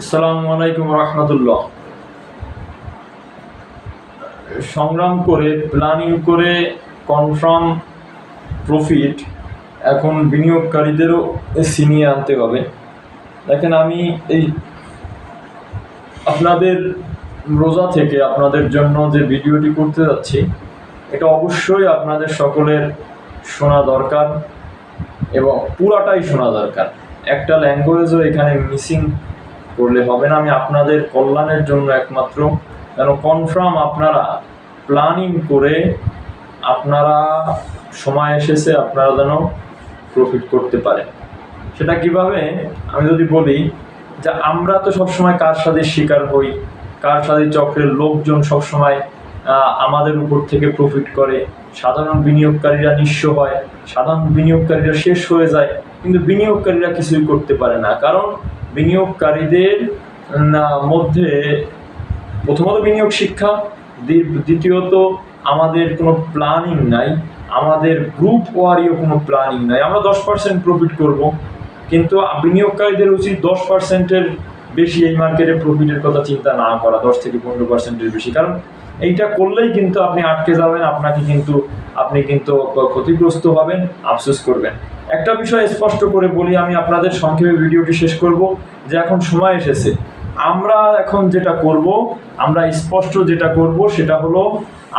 আসসালামু আলাইকুম রহমতুল্লাহ। সংগ্রাম করে, প্ল্যানিং করে কনফার্ম প্রফিট এখন বিনিয়োগকারীদেরও ছিনিয়ে আনতে হবে। দেখেন আমি এই আপনাদের রোজা থেকে আপনাদের জন্য যে ভিডিওটি করতে যাচ্ছি, এটা অবশ্যই আপনাদের সকলের শোনা দরকার এবং পুরাটাই শোনা দরকার। একটা ল্যাঙ্গুয়েজও এখানে মিসিং করলে হবে না। আমি আপনাদের কল্যাণের জন্য একমাত্র যেন কনফার্ম আপনারা প্ল্যানিং করে আপনারা সময় এসেছে আপনারা যেন প্রফিট করতে পারেন। সেটা কীভাবে? আমি যদি বলি যে আমরা তো সবসময় কার সাথে শিকার হই। কার সাথে চক্রের লোকজন সবসময় আমাদের উপর থেকে প্রফিট করে। সাধারণ বিনিয়োগকারীরা নিঃস্ব হয়। সাধারণ বিনিয়োগকারীরা শেষ হয়ে যায়। কিন্তু বিনিয়োগকারীরা কিছুই করতে পারে না। কারণ বিনিয়োগকারীদের মধ্যে প্রথমত বিনিয়োগ শিক্ষা, দ্বি- দ্বিতীয়ত আমাদের কোনো প্ল্যানিং নাই, আমাদের গ্রুপ ওয়ারিও কোনো প্ল্যানিং নাই। আমরা দশ পার্সেন্ট প্রফিট করব, কিন্তু বিনিয়োগকারীদের উচিত দশ পার্সেন্টের বেশি এই মার্কেটে প্রফিটের কথা চিন্তা না করা, দশ থেকে পনেরো পার্সেন্টের বেশি। কারণ এইটা করলেই কিন্তু আপনি আটকে যাবেন, আপনাকে কিন্তু, আপনি কিন্তু ক্ষতিগ্রস্ত হবেন, আফসোস করবেন। একটা বিষয় স্পষ্ট করে বলি, আমি আপনাদের সংক্ষেপে ভিডিওটি শেষ করব, যে এখন সময় এসেছে। আমরা এখন যেটা করব, আমরা স্পষ্ট যেটা করব, সেটা হলো,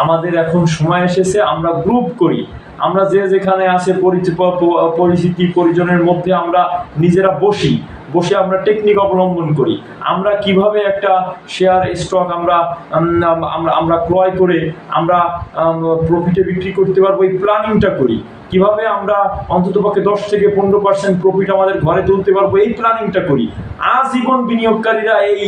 আমাদের এখন সময় এসেছে, আমরা গ্রুপ করি। আমরা যে যেখানে আছে পরিচিত পরিজনের মধ্যে আমরা নিজেরা বসি, বসে আমরা টেকনিক অবলম্বন করি। আমরা কীভাবে একটা শেয়ার স্টক আমরা আমরা আমরা ক্রয় করে আমরা প্রফিটে বিক্রি করতে পারব, এই প্ল্যানিংটা করি। কীভাবে আমরা অন্ততপক্ষে দশ থেকে পনেরো পার্সেন্ট প্রফিট আমাদের ঘরে তুলতে পারব, এই প্ল্যানিংটা করি। আজীবন বিনিয়োগকারীরা এই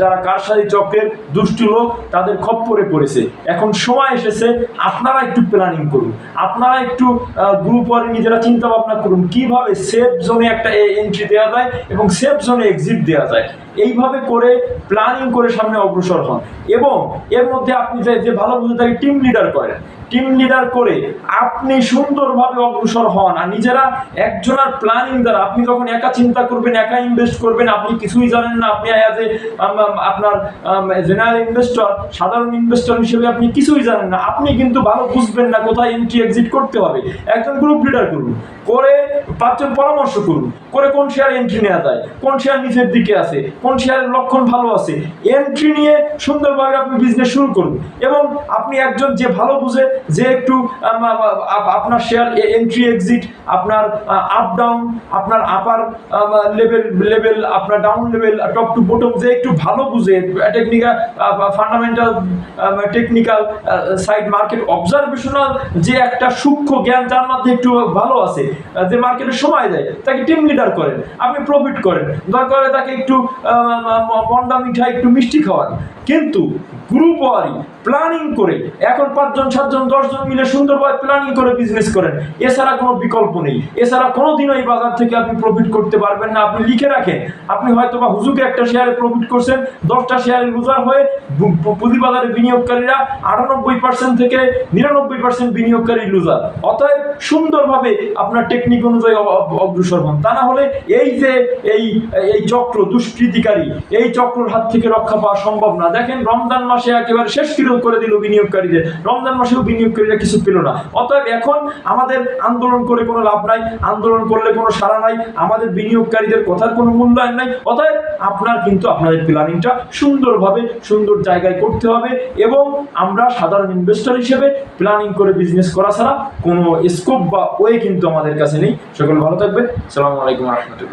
যারা কারসাজি চক্রের দুষ্টু লোক, তাদের খপ্পরে পড়েছে। এখন সময় এসেছে, আপনারা একটু প্ল্যানিং করুন। আপনারা একটু গ্রুপ ওয়ারে নিজেরা চিন্তা ভাবনা করুন। কীভাবে সেফ জোনে একটা এন্ট্রি দেওয়া যায় এবং সেফ জোনে এক্সিট দেওয়া যায়? এইভাবে করে প্ল্যানিং করে সামনে অগ্রসর হন। এবং এর মধ্যে আপনি যে ভালো বুঝে থাকে টিম লিডার করেন। টিম লিডার করে আপনি সুন্দরভাবে অগ্রসর হন। আর নিজেরা একজনের প্ল্যানিং দ্বারা আপনি যখন একা চিন্তা করবেন, একা ইনভেস্ট করবেন, আপনি কিছুই জানেন না। আপনি অ্যাজ এ আপনার জেনারেল ইনভেস্টর সাধারণ ইনভেস্টর হিসেবে আপনি কিছুই জানেন না। আপনি কিন্তু ভালো বুঝবেন না কোথায় এন্ট্রি এক্সিট করতে হবে। একজন গ্রুপ লিডার করুন। করে পাঁচজন পরামর্শ করুন। করে কোন শেয়ার এন্ট্রি নেওয়া যায়, কোন শেয়ার নিচের দিকে আছে, কোন শেয়ারের লক্ষণ ভালো আছে। এন্ট্রি নিয়ে সুন্দরভাবে আপনি বিজনেস শুরু করুন। এবং আপনি একজন যে ভালো বুঝে যে একটু আপনার শেয়ার এন্ট্রি এক্সিট আপনার আপ ডাউন আপনার আপার লেভেল লেভেল আপনার down level top to bottom যে একটু ভালো বুঝে technical fundamental technical side market observational যে একটা সূক্ষ্ম জ্ঞান যার মধ্যে একটু ভালো আছে যে মার্কেটে সময় দেয়, তাকে টিম লিডার করেন, আপনি প্রফিট করেন দরকার তাকে একটু মন্ডা মিঠাই একটু মিষ্টি খাওয়ান। কিন্তু গ্রুপ ওয়ারি প্ল্যানিং করে, এখন পাঁচজন, সাতজন দশজন মিলে সুন্দরভাবে প্ল্যানিং করে বিজনেস করেন। এছাড়া কোনো বিকল্প নেই। এছাড়া কোনোদিনও এই বাজার থেকে আপনি প্রফিট করতে পারবেন না। আপনি লিখে রাখেন। আপনি হয়তো বা হুজুকে একটা শেয়ারে প্রফিট করছেন, দশটা শেয়ারে লুজার হয়ে পুঁজিবাজারে বিনিয়োগকারীরা আটানব্বই পার্সেন্ট থেকে নিরানব্বই পার্সেন্ট বিনিয়োগকারী লুজার অতএব সুন্দরভাবে আপনার টেকনিক অনুযায়ী অগ্রসর হন। তা না হলে এই যে এই এই চক্র দুষ্কৃতিকারী, এই চক্রর হাত থেকে রক্ষা পাওয়া সম্ভব না। দেখেন রমজান মাসে একেবারে শেষ কিলো করে দিল বিনিয়োগকারীদের। রমজান মাসেও বিনিয়োগকারীরা কিছু পেল না। অতএব এখন আমাদের আন্দোলন করে কোনো লাভ নাই, আন্দোলন করলে কোনো সাড়া নাই, আমাদের বিনিয়োগকারীদের কথার কোনো মূল্যায়ন নাই। অতএব আপনার কিন্তু আপনাদের প্ল্যানিংটা সুন্দরভাবে, সুন্দর জায়গায় করতে হবে এবং আমরা সাধারণ ইনভেস্টর হিসেবে প্ল্যানিং করে বিজনেস করা ছাড়া কোনো স্কোপ বা ওয়ে কিন্তু আমাদের কাছে নেই। সকল ভালো থাকবে সালামু আলাইকুম রহমতুল্লাহ।